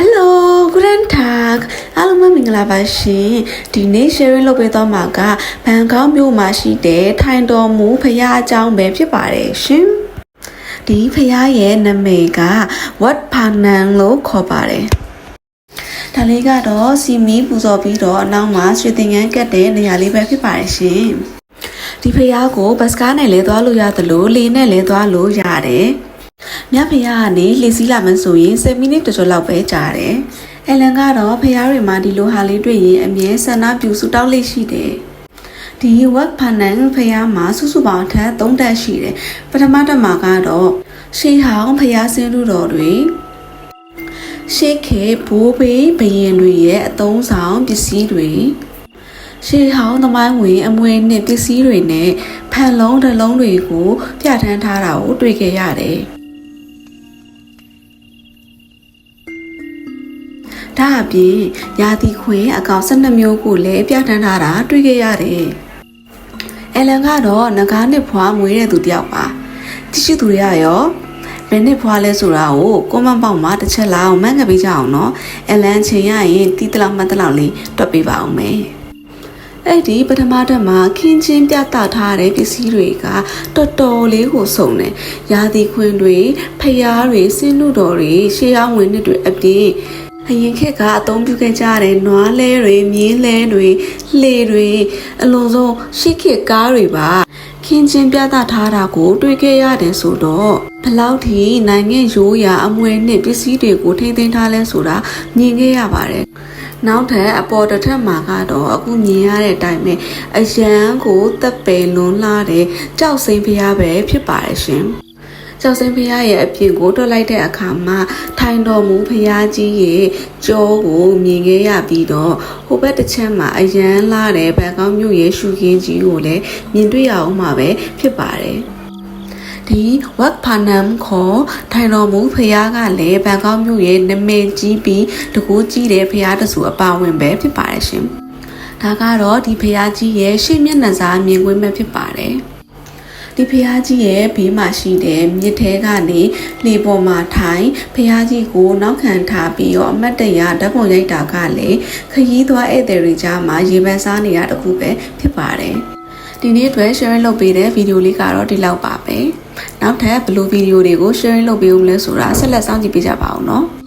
Hello Grand Tag အားလုံးပဲမင်္ဂလာပါရှင်ဒီနေ့ sharing လုပ်ပေးသွားမှာကဘန်ကောက်မြို့မှာရှိတဲ့ထိုင်တော်မူဖရားအကြောင်းပဲဖြစ်ပါတယ်ရှင်ဒီဖရားရဲ့နာမည်က Wat Phanan လို့ခေါ်ပါတယ်ဒါလေးကတော့စီမီပူဇော်ပြီးတော့အနောက်မှာရွှေသင်္ကန်းကတ်တဲ့နေရာလေးပဲဖြစ်ပါတယ်ရှင်ဒီဖရားကိုဘတ်စကားနဲ့လဲသွားလို့ရသလိုလေနဲ့လဲသွားလို့ရတယ် မြဖရားကနေလှည့်စည်းလာမှဆိုရင်10မိနစ်တော်တော်လောက်ပဲကြာတယ်။အလန်ကတော့ဖရားတွေမှာဒီလိုဟာလေးတွေ့ရင်အမြဲဆန္ဒပြူဆူတောက်လေးရှိတယ်။ဒီဝက်ဖန်နန်ဖရားမှာစုစုပေါင်းအထက်3တက်ရှိတယ်။ပထမတက်မှာကတော့ရှေးဟောင်းဖရားစင်းလူတော်တွေရှေးခေဘိုးဘေးဘရင်တွေရဲ့အသုံးဆောင်ပစ္စည်းတွေရှေးဟောင်းသမိုင်းဝင်အမွေနှစ်ပစ္စည်းတွေနဲ့ဖန်လုံးတစ်လုံးတွေကိုပြဋ္ဌာန်းထားတာကိုတွေ့ခဲ့ရတယ်။ ဒါအပြင်ရာသီခွင်အကောင်12မျိုးကိုလည်းပြဋ္ဌာန်းထားတာတွေ့ခဲ့ရတယ်။အလန်ကတော့ငကားနှစ်ဖွာမွေးတဲ့သူတယောက်ပါ။တရှိသူတွေကရောဘယ်နှစ်ဖွာလဲဆိုတာကိုကွန်မန့်ပေါက်မှာတစ်ချက်လောက်မှန်းကပေးကြအောင်နော်။အလန်ချိန်ရရင်တီးတလောက်မှတ်တလောက်လေးတွက်ပေးပါအောင်မယ်။အဲ့ဒီပထမတက်မှာခင်းချင်းပြသထားတဲ့ပစ္စည်းတွေကတော်တော်လေးကိုစုံတယ်။ရာသီခွင်တွေဖျားတွေစင်းနုတော်တွေရှေးအောင်ဝင်နှစ်တွေအပြင် အရင်ခေတ်ကအသုံးပြုခဲ့ကြတဲ့နွားလဲတွေမြင်းလဲတွေလှေတွေအလုံးစုံရှေးခေတ်ကားတွေပါခင်းချင်းပြသထားတာကို တွေ့ခဲ့ရတယ်ဆိုတော့ဘလောက်ထိနိုင်ငံရိုးရာအမွေနှစ်ပစ္စည်းတွေကိုထိမ့်သိမ်းထားလဲဆိုတာမြင်ခဲ့ရပါတယ်နောက်ထပ်အပေါ်တစ်ထပ်မှာကတော့အခုမြင်ရတဲ့အတိုင်းပဲအရန်ကိုတက်ပယ်လွန်းလာတဲ့ကြောက်စိမ်းဖျားပဲဖြစ်ပါတယ်ရှင်။ ကျောက်စင်းဖျားရဲ့အပြင်ကိုတွက်လိုက်တဲ့အခါမှာထိုင်တော်မူဖျားကြီးရဲ့ကြောကိုမြင်ခဲ့ရပြီးတော့ဟိုဘက်တစ်ချက်မှာအရန်လာတဲ့ဘန်ကောက်မြို့ရဲ့ရှုခင်းကြီးကိုလည်းမြင်တွေ့ရအောင်မှာပဲဖြစ်ပါတယ်။ဒီဝက်ဖာနမ်ခေါ်ထိုင်တော်မူဖျားကလည်းဘန်ကောက်မြို့ရဲ့နာမည်ကြီးပြီးတကူကြီးတဲ့ဖျားတဆူအပါဝင်ပဲဖြစ်ပါတယ်ရှင်။ဒါကတော့ဒီဖျားကြီးရဲ့ရှေ့မျက်နှာစာမြင်ကွင်းပဲဖြစ်ပါတယ်။ ဒီဖះကြီးရဲ့ဘေးမှာရှိတဲ့မြစ်ထဲကနေလေပေါ်မှာထိုင်ဖះကြီးကိုနောက်ခံထားပြီးတော့အမတ်တရဓာတ်ပုံရိုက်တာကလည်းခရီးသွားဧည့်သည်တွေကြားမှာရေပန်းစားနေရတခုပဲဖြစ်ပါတယ်ဒီနေ့အတွက် sharing လုပ်ပေးတဲ့ဗီဒီယိုလေးကတော့ဒီလောက်ပါပဲနောက်ထပ်ဘယ်လိုဗီဒီယိုတွေကို sharing လုပ်ပေးဦးမလဲဆိုတာဆက်လက်စောင့်ကြည့်ပေးကြပါအောင်နော်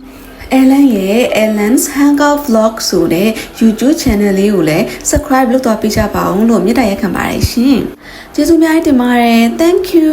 Ellen ရဲ့ Ellen's Hangout Vlog ဆိုတဲ့ YouTube channel လေးကိုလည်း subscribe လုပ်သွားပေးကြပါအောင်လို့မေတ္တာရက်ခံပါတယ်ရှင်။ကျေးဇူးများတင်ပါတယ် Thank you